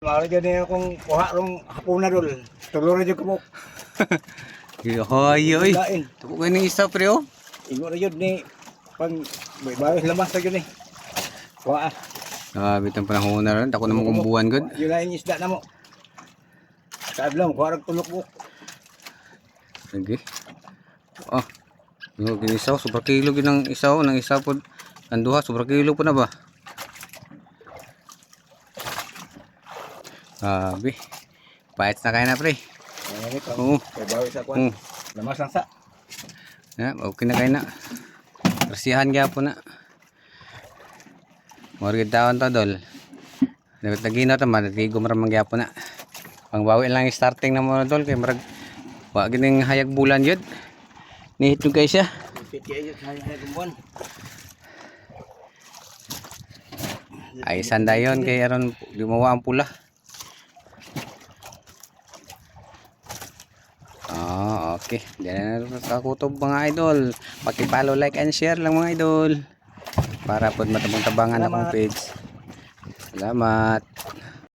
Maro dyan eh akong kuha rong hapuna dol. Tulo na dyan ko mo. Hoy, oy. Lain. Tuko ko ni isa pre oh. Ingo na yun ni pang baybayos lamas na yun eh. Kuha ah. Grabe itong panahon na rin. Ako naman kumbuhan good. Yun na yung isda na mo. Sabi lang, kuha rong tulok mo. Sige. Oh. Yung ginisaw, sobra kilo ginang isaw, nang isa po, ang duha, sobra kilo po na ba? Grabe. Pahit na kaya na pre. Oo. Oo. Lamas lang sa. Ya, okay na kaya na. Rasihan kaya po na. Morgid taon to dol. Dapat lagi na taman, tigo maramang kaya po na. Pangbawi lang yung starting na mo dol, kay marag, wa gining hayag bulan yun. Nihit nyo guys ya. Ay, sanda yun, kay aron lumawa ang pula. Ah, okay. Diyan na kakutob mga idol. Paki-follow, like, and share lang mga idol. Para po matabang-tabangan akong page. Salamat.